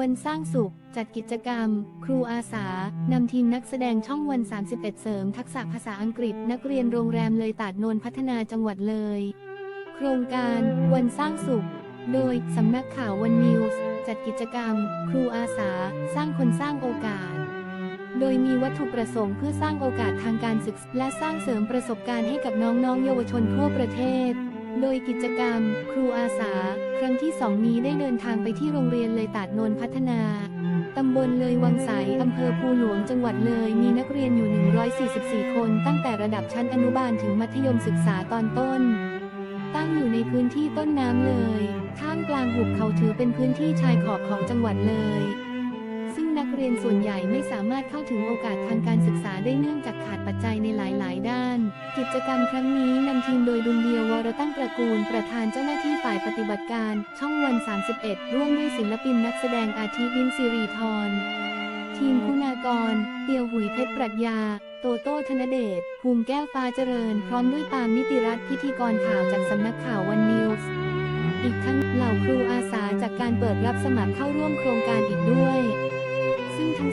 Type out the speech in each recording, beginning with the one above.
วันสร้างสุข จัดกิจกรรม ครูอาสา นำทีมนักแสดงช่องวัน 31 เสริม ทักษะภาษาอังกฤษ นักเรียนโรงแรมเลยตาดโนนพัฒนาจังหวัดเลย โครงการวันสร้างสุข โดยสำนักข่าววันนิวส์จัดกิจกรรม ครูอาสา สร้างคนสร้างโอกาส โดยมีวัตถุประสงค์เพื่อสร้างโอกาสทางการศึกษาและสร้างเสริมประสบการณ์ให้กับน้องๆเยาวชนทั่วประเทศ โดยกิจกรรม ครูอาสา ครั้งที่สองนี้ได้เดินทางไปที่โรงเรียนเลยตาดนนพัฒนา ตำบลเลยวังใสอำเภอภูหลวงจังหวัดเลย มีนักเรียนอยู่ 144 คน ตั้งแต่ระดับชั้นอนุบาลถึงมัธยมศึกษาตอนต้น ตั้งอยู่ในพื้นที่ต้นน้ำเลย ท่ามกลางหุบเขาถือเป็นพื้นที่ชายขอบของจังหวัดเลย รียนส่วนใหญ่ไม่สามารถเข้าถึงโอกาสทางการศึกษาได้เนื่องจากขาดปัจจัยในหลาย ๆ ด้าน กิจกรรมครั้งนี้นำทีมโดยดุลเดียววรตั้งตระกูล ประธานเจ้าหน้าที่ฝ่ายปฏิบัติการ ช่องวัน 31 ร่วมด้วยศิลปินนักแสดงอาทิวินซิรีทรทีมคุณากร เตียวหุยเพชรปรัชญา โตโต้ธนเดช ภูมิแก้วฟ้าเจริญ พร้อมด้วยปาล์มนิติรัตน์พิธีกรข่าวจากสำนักข่าววันนิวส์ อีกทั้งเหล่าครูอาสาจากการเปิดรับสมัครเข้าร่วมโครงการอีกด้วย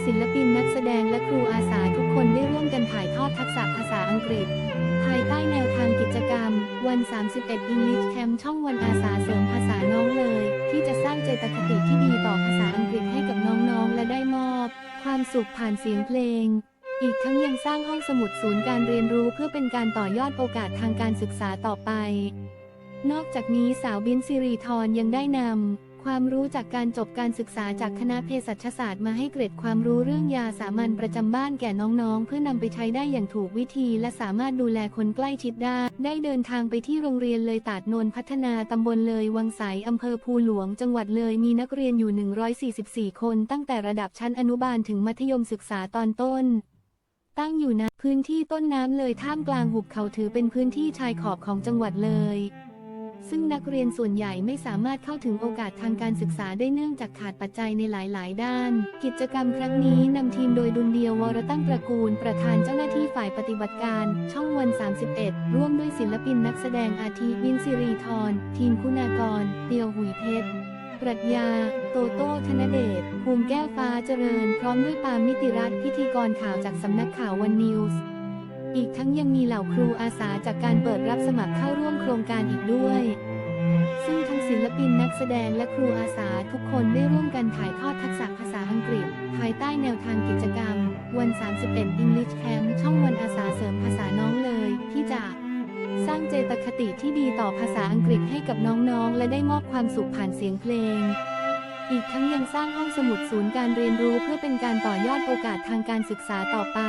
ศิลปินนักแสดงและครูอาสาทุกคนได้ร่วมกันถ่ายทอดทักษะภาษาอังกฤษ ภายใต้แนวทางกิจกรรม วัน 31 English Camp ช่องวันอาสาเสริมภาษาน้องเลย ที่จะสร้างเจตคติที่ดีต่อภาษาอังกฤษให้กับน้องๆ และได้มอบ ความสุขผ่านเสียงเพลง อีกทั้งยังสร้างห้องสมุดศูนย์การเรียนรู้เพื่อเป็นการต่อยอดโอกาสทางการศึกษาต่อไป นอกจากนี้สาวบินซิรีทรยังได้นำ ความรู้จากการจบการศึกษาจากคณะเภสัชศาสตร์มาให้เกร็ดความรู้เรื่องยาสามัญประจำบ้านแก่น้องๆ เพื่อนำไปใช้ได้อย่างถูกวิธี และสามารถดูแลคนใกล้ชิดได้ ได้เดินทางไปที่โรงเรียนเลยตาดนนพัฒนาตำบลเลยวังใสอำเภอภูหลวง จังหวัดเลยมีนักเรียนอยู่ 144 คน ตั้งแต่ระดับชั้นอนุบาลถึงมัธยมศึกษาตอนต้นตั้งอยู่ณพื้นที่ต้นน้ำเลยท่ามกลางหุบเขาถือเป็นพื้นที่ชายขอบของจังหวัดเลย ซึ่งนักเรียนส่วนใหญ่ไม่สามารถเข้าถึงโอกาสทางการศึกษาได้เนื่องจากขาดปัจจัยในหลาย ๆ ด้าน กิจกรรมครั้งนี้นำทีมโดยดุลเดียววรตั้งตระกูล ประธานเจ้าหน้าที่ฝ่ายปฏิบัติการ ช่องวัน 31 ร่วมด้วยศิลปินนักแสดงอาทิวินซิรีทรทีมคุณากรเตียวหุยเพชรปรัชญา โตโต้ ธนเดช ภูมิแก้วฟ้าเจริญ พร้อมด้วยปามนิติรัตน์พิธีกรข่าวจากสำนักข่าววันนิวส์ อีกทั้งยังมีเหล่าครูอาสาจากการเปิดรับสมัครเข้าร่วมโครงการอีกด้วย ซึ่งทั้งศิลปินนักแสดงและครูอาสาทุกคนได้ร่วมกันถ่ายทอดทักษะภาษาอังกฤษ ภายใต้แนวทางกิจกรรม วัน 31 English Camp ช่องวันอาสาเสริมภาษาน้องเลย ที่จะสร้างเจตคติที่ดีต่อภาษาอังกฤษให้กับน้องๆ และได้มอบความสุขผ่านเสียงเพลง อีกทั้งยังสร้างห้องสมุดศูนย์การเรียนรู้เพื่อเป็นการต่อยอดโอกาสทางการศึกษาต่อไป